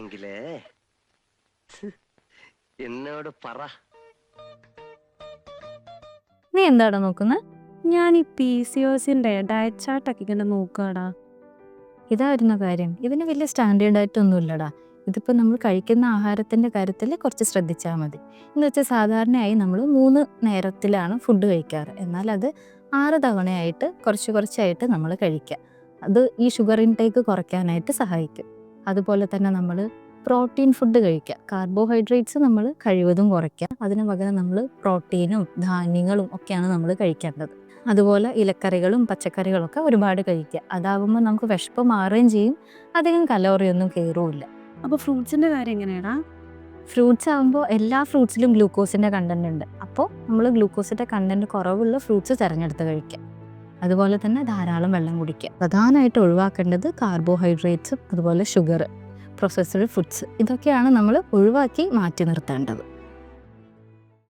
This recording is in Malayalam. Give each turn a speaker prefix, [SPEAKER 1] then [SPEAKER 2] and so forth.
[SPEAKER 1] എങ്കിലേ എന്നോട് പറ
[SPEAKER 2] നീ എന്താടാ നോക്കുന്ന
[SPEAKER 3] ഞാൻ ഈ പി സി ഒസിൻ്റെ ഡയറ്റ് ചാർട്ടൊക്കെ ഇങ്ങനെ നോക്കുകടാ
[SPEAKER 2] ഇതായിരുന്നു കാര്യം ഇതിന് വലിയ സ്റ്റാൻഡേർഡായിട്ടൊന്നും ഇല്ലടാ ഇതിപ്പോൾ നമ്മൾ കഴിക്കുന്ന ആഹാരത്തിൻ്റെ കാര്യത്തിൽ കുറച്ച് ശ്രദ്ധിച്ചാൽ മതി എന്ന് വെച്ചാൽ സാധാരണയായി നമ്മൾ മൂന്ന് നേരത്തിലാണ് ഫുഡ് കഴിക്കാറ് എന്നാൽ അത് ആറ് തവണയായിട്ട് കുറച്ച് കുറച്ചായിട്ട് നമ്മൾ കഴിക്കുക അത് ഈ ഷുഗർ ഇൻടേക്ക് കുറയ്ക്കാനായിട്ട് സഹായിക്കും അതുപോലെ തന്നെ നമ്മൾ പ്രോട്ടീൻ ഫുഡ് കഴിക്കുക കാർബോഹൈഡ്രേറ്റ്സ് നമ്മൾ കഴിവതും കുറയ്ക്കുക അതിന് പകരം നമ്മൾ പ്രോട്ടീനും ധാന്യങ്ങളും ഒക്കെയാണ് നമ്മൾ കഴിക്കേണ്ടത് അതുപോലെ ഇലക്കറികളും പച്ചക്കറികളൊക്കെ ഒരുപാട് കഴിക്കുക അതാകുമ്പോൾ നമുക്ക് വിശപ്പ് മാറുകയും ചെയ്യും അധികം കലോറിയൊന്നും കയറുമില്ല
[SPEAKER 3] അപ്പോൾ ഫ്രൂട്ട്സിൻ്റെ കാര്യം എങ്ങനെയാണ്
[SPEAKER 2] ഫ്രൂട്ട്സ് ആകുമ്പോൾ എല്ലാ ഫ്രൂട്ട്സിലും ഗ്ലൂക്കോസിൻ്റെ കണ്ടൻ്റ് ഉണ്ട് അപ്പോൾ നമ്മൾ ഗ്ലൂക്കോസിൻ്റെ കണ്ടൻറ്റ് കുറവുള്ള ഫ്രൂട്ട്സ് തിരഞ്ഞെടുത്ത് കഴിക്കുക അതുപോലെ തന്നെ ധാരാളം വെള്ളം കുടിക്കുക പ്രധാനമായിട്ട് ഒഴിവാക്കേണ്ടത് കാർബോഹൈഡ്രേറ്റ്സും അതുപോലെ ഷുഗർ പ്രോസസ്ഡ് ഫുഡ്സ് ഇതൊക്കെയാണ് നമ്മൾ ഒഴിവാക്കി മാറ്റി നിർത്തേണ്ടത്